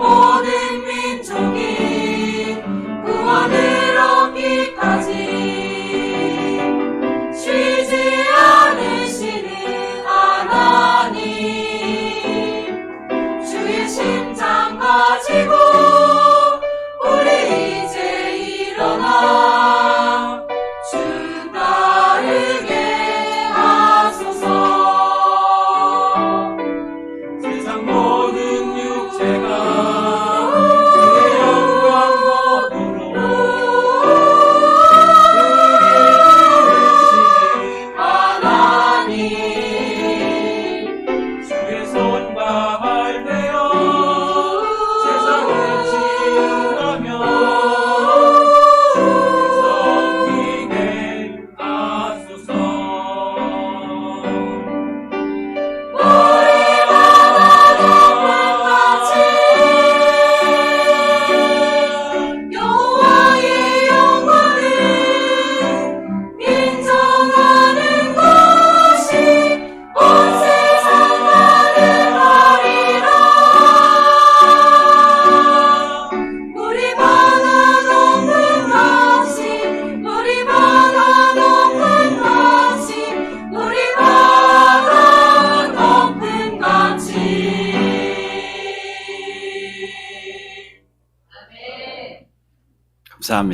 모든 민족이 그 구원을 얻기까지 쉬지 않으시는 하나님. 주의 신 감사합니다.